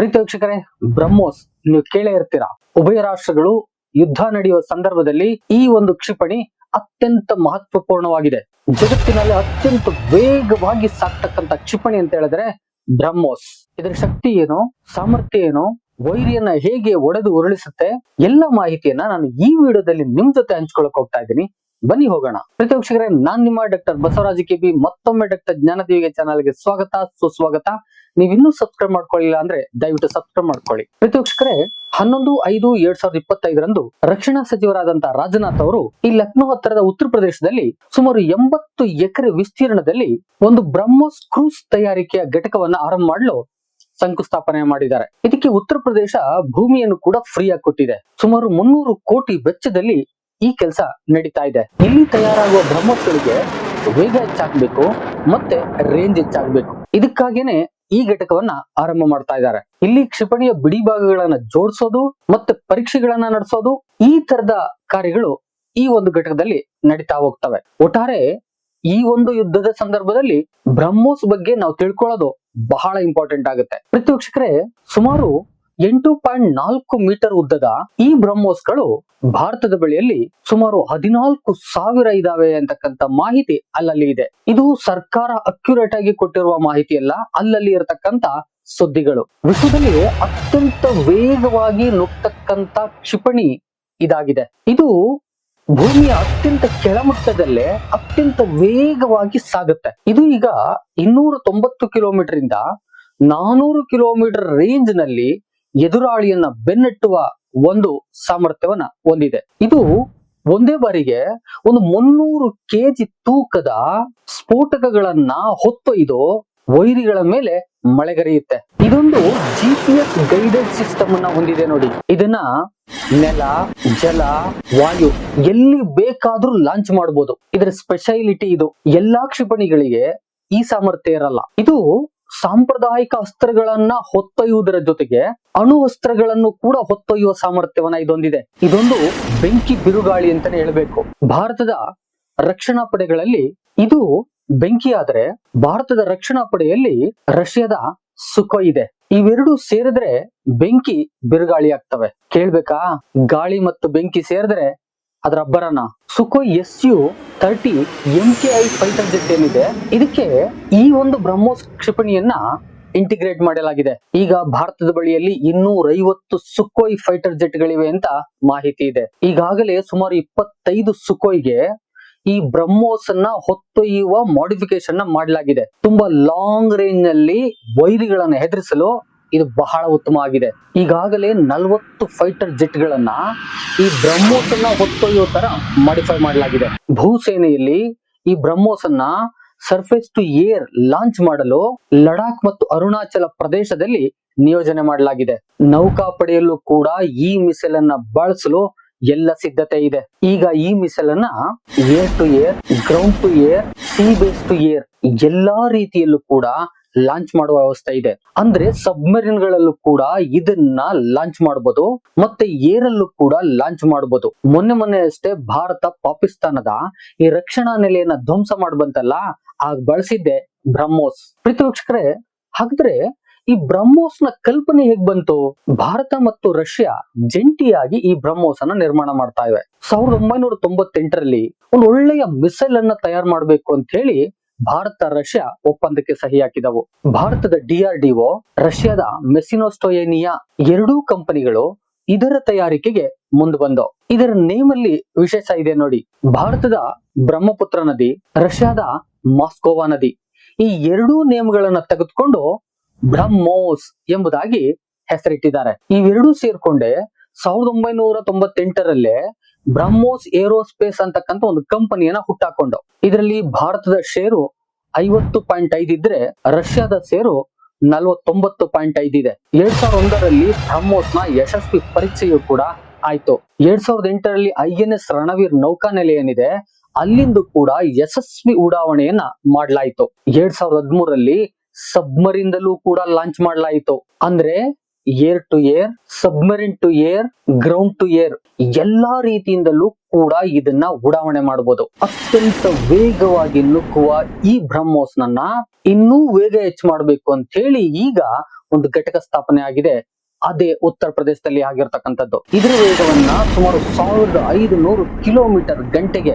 ಪ್ರೀತಿ ವೀಕ್ಷಕರೇ, ಬ್ರಹ್ಮೋಸ್, ನೀವು ಕೇಳೇ ಇರ್ತೀರಾ. ಉಭಯ ರಾಷ್ಟ್ರಗಳು ಯುದ್ಧ ನಡೆಯುವ ಸಂದರ್ಭದಲ್ಲಿ ಈ ಒಂದು ಕ್ಷಿಪಣಿ ಅತ್ಯಂತ ಮಹತ್ವಪೂರ್ಣವಾಗಿದೆ. ಜಗತ್ತಿನಲ್ಲಿ ಅತ್ಯಂತ ವೇಗವಾಗಿ ಸಾಕ್ತಕ್ಕಂತ ಕ್ಷಿಪಣಿ ಅಂತ ಹೇಳಿದ್ರೆ ಬ್ರಹ್ಮೋಸ್. ಇದರ ಶಕ್ತಿ ಏನು, ಸಾಮರ್ಥ್ಯ ಏನು, ವೈರಿಯನ್ನ ಹೇಗೆ ಒಡೆದು ಉರುಳಿಸುತ್ತೆ, ಎಲ್ಲ ಮಾಹಿತಿಯನ್ನ ನಾನು ಈ ವಿಡಿಯೋದಲ್ಲಿ ನಿಮ್ ಜೊತೆ ಹಂಚ್ಕೊಳಕ್ ಹೋಗ್ತಾ ಇದ್ದೀನಿ. ಬನ್ನಿ ಹೋಗೋಣ. ಪ್ರತಿ ವೀಕ್ಷಕರೇ ನಾನ್ ನಿಮ್ಮ ಡಾಕ್ಟರ್ ಬಸವರಾಜ ಕೆ ಬಿ ಮತ್ತೊಮ್ಮೆ ಡಾಕ್ಟರ್ ಜ್ಞಾನದೇವಿಗೆ ಚಾನಲ್ಗೆ ಸ್ವಾಗತ, ಸುಸ್ವಾಗತ. ನೀವ್ ಇನ್ನೂ ಸಬ್ಸ್ಕ್ರೈಬ್ ಮಾಡ್ಕೊಳ್ಳಿಲ್ಲ ಅಂದ್ರೆ ದಯವಿಟ್ಟು ಸಬ್ಸ್ಕ್ರೈಬ್ ಮಾಡ್ಕೊಳ್ಳಿ. ಪ್ರತಿ ವೀಕ್ಷಕರೇ ಹನ್ನೊಂದು, ಐದು, ಎರಡ್ ಸಾವಿರದ ಇಪ್ಪತ್ತೈದರಂದು ರಕ್ಷಣಾ ಸಚಿವರಾದಂತಹ ರಾಜನಾಥ್ ಅವರು ಈ ಲಕ್ನೋ ಹತ್ತಿರದ ಉತ್ತರ ಪ್ರದೇಶದಲ್ಲಿ ಸುಮಾರು ಎಂಬತ್ತು ಎಕರೆ ವಿಸ್ತೀರ್ಣದಲ್ಲಿ ಒಂದು ಬ್ರಹ್ಮೋಸ್ ಕ್ರೂಸ್ ತಯಾರಿಕೆಯ ಘಟಕವನ್ನ ಆರಂಭ ಮಾಡಲು ಶಂಕುಸ್ಥಾಪನೆ ಮಾಡಿದ್ದಾರೆ. ಇದಕ್ಕೆ ಉತ್ತರ ಪ್ರದೇಶ ಭೂಮಿಯನ್ನು ಕೂಡ ಫ್ರೀ ಆಗಿ ಕೊಟ್ಟಿದೆ. ಸುಮಾರು ಮುನ್ನೂರು ಕೋಟಿ ವೆಚ್ಚದಲ್ಲಿ ಈ ಕೆಲಸ ನಡೀತಾ ಇದೆ. ಇಲ್ಲಿ ತಯಾರಾಗುವ ಬ್ರಹ್ಮೋಸ್ಗಳಿಗೆ ವೇಗ ಹೆಚ್ಚಾಗಬೇಕು ಮತ್ತೆ ರೇಂಜ್ ಹೆಚ್ಚಾಗಬೇಕು. ಇದಕ್ಕಾಗೇನೆ ಈ ಘಟಕವನ್ನ ಆರಂಭ ಮಾಡ್ತಾ ಇದ್ದಾರೆ. ಇಲ್ಲಿ ಕ್ಷಿಪಣಿಯ ಬಿಡಿ ಭಾಗಗಳನ್ನ ಜೋಡಿಸೋದು ಮತ್ತೆ ಪರೀಕ್ಷೆಗಳನ್ನ ನಡೆಸೋದು ಈ ತರದ ಕಾರ್ಯಗಳು ಈ ಒಂದು ಘಟಕದಲ್ಲಿ ನಡೀತಾ ಹೋಗ್ತವೆ. ಒಟ್ಟಾರೆ ಈ ಒಂದು ಯುದ್ಧದ ಸಂದರ್ಭದಲ್ಲಿ ಬ್ರಹ್ಮೋಸ್ ಬಗ್ಗೆ ನಾವು ತಿಳ್ಕೊಳ್ಳೋದು ಬಹಳ ಇಂಪಾರ್ಟೆಂಟ್ ಆಗುತ್ತೆ. ಪ್ರತಿ ಸುಮಾರು ಎಂಟು ಪಾಯಿಂಟ್ ನಾಲ್ಕು ಮೀಟರ್ ಉದ್ದದ ಈ ಬ್ರಹ್ಮೋಸ್ಗಳು ಭಾರತದ ಬಳಿಯಲ್ಲಿ ಸುಮಾರು ಹದಿನಾಲ್ಕು ಸಾವಿರ ಇದಾವೆ ಅಂತಕ್ಕಂಥ ಮಾಹಿತಿ ಅಲ್ಲಲ್ಲಿ ಇದೆ. ಇದು ಸರ್ಕಾರ ಅಕ್ಯುರೇಟ್ ಆಗಿ ಕೊಟ್ಟಿರುವ ಮಾಹಿತಿ ಅಲ್ಲ, ಅಲ್ಲಲ್ಲಿ ಇರತಕ್ಕಂತ ಸುದ್ದಿಗಳು. ವಿಶ್ವದಲ್ಲಿ ಅತ್ಯಂತ ವೇಗವಾಗಿ ನುಗ್ತಕ್ಕಂತ ಕ್ಷಿಪಣಿ ಇದಾಗಿದೆ. ಇದು ಭೂಮಿಯ ಅತ್ಯಂತ ಕೆಳಮಟ್ಟದಲ್ಲೇ ಅತ್ಯಂತ ವೇಗವಾಗಿ ಸಾಗುತ್ತೆ. ಇದು ಈಗ ಇನ್ನೂರ ತೊಂಬತ್ತು ಕಿಲೋಮೀಟರ್ ಇಂದ ನಾನೂರು ಕಿಲೋಮೀಟರ್ ರೇಂಜ್ನಲ್ಲಿ ಎದುರಾಳಿಯನ್ನ ಬೆನ್ನಟ್ಟುವ ಒಂದು ಸಾಮರ್ಥ್ಯವನ್ನ ಹೊಂದಿದೆ. ಇದು ಒಂದೇ ಬಾರಿಗೆ ಒಂದು ಮುನ್ನೂರು ಕೆಜಿ ತೂಕದ ಸ್ಫೋಟಕಗಳನ್ನ ಹೊತ್ತೊಯ್ದು ವೈರಿಗಳ ಮೇಲೆ ಮಳೆಗರೆಯುತ್ತೆ. ಇದೊಂದು G P S guided system ಅನ್ನ ಹೊಂದಿದೆ ನೋಡಿ. ಇದನ್ನ ನೆಲ, ಜಲ, ವಾಯು ಎಲ್ಲಿ ಬೇಕಾದ್ರೂ ಲಾಂಚ್ ಮಾಡಬಹುದು ಇದರ ಸ್ಪೆಷಾಲಿಟಿ ಇದು. ಎಲ್ಲಾ ಕ್ಷಿಪಣಿಗಳಿಗೆ ಈ ಸಾಮರ್ಥ್ಯ ಇರಲ್ಲ. ಇದು ಸಾಂಪ್ರದಾಯಿಕ ಅಸ್ತ್ರಗಳನ್ನ ಹೊತ್ತೊಯ್ಯುವುದರ ಜೊತೆಗೆ ಅಣು ಅಸ್ತ್ರಗಳನ್ನು ಕೂಡ ಹೊತ್ತೊಯ್ಯುವ ಸಾಮರ್ಥ್ಯವನ್ನ ಇದೊಂದಿದೆ. ಇದೊಂದು ಬೆಂಕಿ ಬಿರುಗಾಳಿ ಅಂತಾನೆ ಹೇಳಬೇಕು. ಭಾರತದ ರಕ್ಷಣಾ ಪಡೆಗಳಲ್ಲಿ ಇದು ಬೆಂಕಿ ಆದ್ರೆ ಭಾರತದ ರಕ್ಷಣಾ ಪಡೆಯಲ್ಲಿ ರಷ್ಯಾದ ಸುಖ ಇದೆ. ಇವೆರಡು ಸೇರಿದ್ರೆ ಬೆಂಕಿ ಬಿರುಗಾಳಿ ಆಗ್ತವೆ. ಕೇಳ್ಬೇಕಾ? ಗಾಳಿ ಮತ್ತು ಬೆಂಕಿ ಸೇರಿದ್ರೆ ಅದರ ಅಬ್ಬರನ. Sukhoi S U thirty M K I fighter jet ಏನಿದೆ, ಇದಕ್ಕೆ ಈ ಒಂದು ಬ್ರಹ್ಮೋಸ್ ಕ್ಷಿಪಣಿಯನ್ನ ಇಂಟಿಗ್ರೇಟ್ ಮಾಡಲಾಗಿದೆ. ಈಗ ಭಾರತದ ಬಳಿಯಲ್ಲಿ ಇನ್ನೂರ ಐವತ್ತು ಸುಖೋಯ್ ಫೈಟರ್ ಜೆಟ್ಗಳಿವೆ ಅಂತ ಮಾಹಿತಿ ಇದೆ. ಈಗಾಗಲೇ ಸುಮಾರು ಇಪ್ಪತ್ತೈದು ಸುಖೋಯ್ಗೆ ಈ ಬ್ರಹ್ಮೋಸ್ ಅನ್ನ ಹೊತ್ತೊಯ್ಯುವ ಮಾಡಿಫಿಕೇಶನ್ ಮಾಡಲಾಗಿದೆ. ತುಂಬಾ ಲಾಂಗ್ ರೇಂಜ್ನಲ್ಲಿ ವೈರಿಗಳನ್ನ ಹೆದರಿಸಲು ಇದು ಬಹಳ ಉತ್ತಮ ಆಗಿದೆ ಈಗಾಗಲೇ ನಲವತ್ತು ಫೈಟರ್ ಜೆಟ್ ಗಳನ್ನ ಈ ಬ್ರಹ್ಮೋಸ್ ಅನ್ನ ಹೊತ್ತೊಯ್ಯೋ ತರ ಮಾಡಿಫೈ ಮಾಡಲಾಗಿದೆ. ಭೂಸೇನೆಯಲ್ಲಿ ಈ ಬ್ರಹ್ಮೋಸ್ ಅನ್ನ ಸರ್ಫೇಸ್ ಟು ಏರ್ ಲಾಂಚ್ ಮಾಡಲು ಲಡಾಖ್ ಮತ್ತು ಅರುಣಾಚಲ ಪ್ರದೇಶದಲ್ಲಿ ನಿಯೋಜನೆ ಮಾಡಲಾಗಿದೆ. ನೌಕಾಪಡೆಯಲ್ಲೂ ಕೂಡ ಈ ಮಿಸೈಲ್ ಅನ್ನ ಬಳಸಲು ಎಲ್ಲ ಸಿದ್ಧತೆ ಇದೆ. ಈಗ ಈ ಮಿಸೈಲ್ ಅನ್ನ air to air ground to air sea base to air ಎಲ್ಲಾ ರೀತಿಯಲ್ಲೂ ಕೂಡ ಲಾಂಚ್ ಮಾಡುವ ವ್ಯವಸ್ಥೆ ಇದೆ. ಅಂದ್ರೆ ಸಬ್ಮರೀನ್ ಗಳಲ್ಲೂ ಕೂಡ ಇದನ್ನ ಲಾಂಚ್ ಮಾಡಬಹುದು ಮತ್ತೆ ಏರಲ್ಲೂ ಕೂಡ ಲಾಂಚ್ ಮಾಡಬಹುದು ಮೊನ್ನೆ ಮೊನ್ನೆ ಅಷ್ಟೇ ಭಾರತ ಪಾಕಿಸ್ತಾನದ ಈ ರಕ್ಷಣಾ ನೆಲೆಯನ್ನ ಧ್ವಂಸ ಮಾಡ್ಬಂತಲ್ಲ, ಆಗ ಬಳಸಿದ್ದೆ ಬ್ರಹ್ಮೋಸ್. ಪ್ರೀತಿ ವೀಕ್ಷಕರೇ ಹಾಗಾದ್ರೆ ಈ ಬ್ರಹ್ಮೋಸ್ನ ಕಲ್ಪನೆ ಹೇಗ್ ಬಂತು? ಭಾರತ ಮತ್ತು ರಷ್ಯಾ ಜಂಟಿಯಾಗಿ ಈ ಬ್ರಹ್ಮೋಸ್ ಅನ್ನ ನಿರ್ಮಾಣ ಮಾಡ್ತಾ ಇವೆ. ಸಾವಿರದ ಒಂಬೈನೂರ ತೊಂಬತ್ತೆಂಟರಲ್ಲಿ ಒಂದು ಒಳ್ಳೆಯ ಮಿಸೈಲ್ ಅನ್ನ ತಯಾರು ಮಾಡಬೇಕು ಅಂತ ಹೇಳಿ ಭಾರತ, ರಷ್ಯಾ ಒಪ್ಪಂದಕ್ಕೆ ಸಹಿ ಹಾಕಿದವು. ಭಾರತದ ಡಿಆರ್ಡಿಒ ರಷ್ಯಾದ ಮೆಸಿನೋಸ್ಟೋಯೇನಿಯಾ ಎರಡೂ ಕಂಪನಿಗಳು ಇದರ ತಯಾರಿಕೆಗೆ ಮುಂದೆ ಬಂದವು. ಇದರ ನೇಮ್ ಅಲ್ಲಿ ವಿಶೇಷ ಇದೆ ನೋಡಿ. ಭಾರತದ ಬ್ರಹ್ಮಪುತ್ರ ನದಿ, ರಷ್ಯಾದ ಮಾಸ್ಕೋವಾ ನದಿ, ಈ ಎರಡೂ ನೇಮ್ಗಳನ್ನ ತೆಗೆದುಕೊಂಡು ಬ್ರಹ್ಮೋಸ್ ಎಂಬುದಾಗಿ ಹೆಸರಿಟ್ಟಿದ್ದಾರೆ. ಇವೆರಡೂ ಸೇರ್ಕೊಂಡೆ ಸಾವಿರದ ಒಂಬೈನೂರ ತೊಂಬತ್ತೆಂಟರಲ್ಲೇ ಬ್ರಹ್ಮೋಸ್ ಏರೋಸ್ಪೇಸ್ ಅಂತಕ್ಕಂಥ ಒಂದು ಕಂಪನಿಯನ್ನ ಹುಟ್ಟಾಕೊಂಡು ಇದರಲ್ಲಿ ಭಾರತದ ಷೇರು ಐವತ್ತು ಪಾಯಿಂಟ್ ಐದು ಇದ್ರೆ ರಷ್ಯಾದ ಷೇರು ನಲವತ್ತೊಂಬತ್ತು ಪಾಯಿಂಟ್ ಐದು ಇದೆ. ಎರಡ್ ಸಾವಿರದ ಒಂದರಲ್ಲಿ ಬ್ರಹ್ಮೋಸ್ನ ಯಶಸ್ವಿ ಪರೀಕ್ಷೆಯು ಕೂಡ ಆಯ್ತು. ಎರಡ್ ಸಾವಿರದ ಎಂಟರಲ್ಲಿ ಐ ಎನ್ ಎಸ್ ರಣವೀರ್ ನೌಕಾನೆಲೆ ಏನಿದೆ ಅಲ್ಲಿಂದು ಕೂಡ ಯಶಸ್ವಿ ಉಡಾವಣೆಯನ್ನ ಮಾಡಲಾಯಿತು. ಎರಡ್ ಸಾವಿರದ ಹದಿಮೂರರಲ್ಲಿ ಸಬ್ಮರಿಂದಲೂ ಕೂಡ ಲಾಂಚ್ ಮಾಡಲಾಯಿತು. ಅಂದ್ರೆ air to air, submarine to air, ground to air, ಎಲ್ಲಾ ರೀತಿಯಿಂದಲೂ ಕೂಡ ಇದನ್ನ ಉಡಾವಣೆ ಮಾಡಬಹುದು ಅತ್ಯಂತ ವೇಗವಾಗಿ ನುಗ್ಗುವ ಈ ಬ್ರಹ್ಮೋಸ್ ನನ್ನ ಇನ್ನೂ ವೇಗ ಹೆಚ್ಚು ಮಾಡಬೇಕು ಅಂತ ಹೇಳಿ ಈಗ ಒಂದು ಘಟಕ ಸ್ಥಾಪನೆ ಆಗಿದೆ. ಅದೇ ಉತ್ತರ ಪ್ರದೇಶದಲ್ಲಿ ಆಗಿರ್ತಕ್ಕಂಥದ್ದು. ಇದರ ವೇಗವನ್ನ ಸುಮಾರು ಸಾವಿರದ ಐದು ನೂರು ಕಿಲೋಮೀಟರ್ ಗಂಟೆಗೆ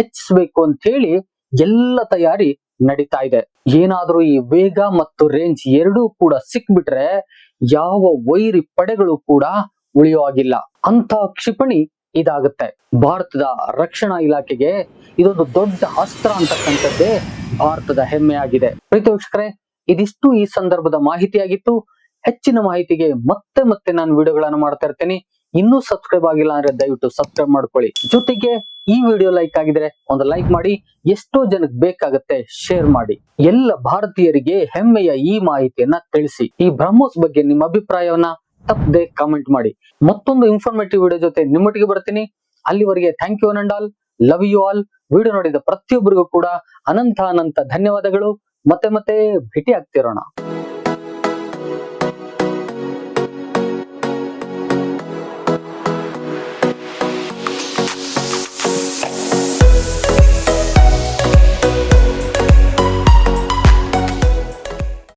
ಹೆಚ್ಚಿಸಬೇಕು ಅಂತ ಹೇಳಿ ಎಲ್ಲ ತಯಾರಿ ನಡೀತಾ ಇದೆ. ಏನಾದರೂ ಈ ವೇಗ ಮತ್ತು ರೇಂಜ್ ಎರಡೂ ಕೂಡ ಸಿಕ್ಬಿಟ್ರೆ ಯಾವ ವೈರಿ ಪಡೆಗಳು ಕೂಡ ಉಳಿಯೋ ಹಾಗಿಲ್ಲ. ಅಂತ ಕ್ಷಿಪಣಿ ಇದಾಗುತ್ತೆ. ಭಾರತದ ರಕ್ಷಣಾ ಇಲಾಖೆಗೆ ಇದೊಂದು ದೊಡ್ಡ ಅಸ್ತ್ರ ಅಂತಕ್ಕಂಥದ್ದೇ ಭಾರತದ ಹೆಮ್ಮೆ ಆಗಿದೆ ಇದಿಷ್ಟು ಈ ಸಂದರ್ಭದ ಮಾಹಿತಿಯಾಗಿತ್ತು. ಹೆಚ್ಚಿನ ಮಾಹಿತಿಗೆ ಮತ್ತೆ ಮತ್ತೆ ನಾನು ವಿಡಿಯೋಗಳನ್ನು ಮಾಡ್ತಾ ಇರ್ತೇನೆ. ಇನ್ನೂ ಸಬ್ಸ್ಕ್ರೈಬ್ ಆಗಿಲ್ಲ ಅಂದ್ರೆ ದಯವಿಟ್ಟು ಸಬ್ಸ್ಕ್ರೈಬ್ ಮಾಡ್ಕೊಳ್ಳಿ. ಜೊತೆಗೆ ಈ ವಿಡಿಯೋ ಲೈಕ್ ಆಗಿದ್ರೆ ಒಂದು ಲೈಕ್ ಮಾಡಿ, ಎಷ್ಟೋ ಜನಕ್ಕೆ ಬೇಕಾಗುತ್ತೆ ಶೇರ್ ಮಾಡಿ. ಎಲ್ಲ ಭಾರತೀಯರಿಗೆ ಹೆಮ್ಮೆಯ ಈ ಮಾಹಿತಿಯನ್ನ ತಿಳಿಸಿ. ಈ ಬ್ರಹ್ಮೋಸ್ ಬಗ್ಗೆ ನಿಮ್ಮ ಅಭಿಪ್ರಾಯವನ್ನ ತಪ್ಪದೆ ಕಾಮೆಂಟ್ ಮಾಡಿ. ಮತ್ತೊಂದು ಇನ್ಫಾರ್ಮೇಟಿವ್ ವಿಡಿಯೋ ಜೊತೆ ನಿಮ್ಮೊಟ್ಟಿಗೆ ಬರ್ತೀನಿ. ಅಲ್ಲಿವರೆಗೆ thank you and all love you all video ನೋಡಿದ ಪ್ರತಿಯೊಬ್ಬರಿಗೂ ಕೂಡ ಅನಂತ ಅನಂತ ಧನ್ಯವಾದಗಳು. ಮತ್ತೆ ಮತ್ತೆ ಭೇಟಿ ಆಗ್ತಿರೋಣ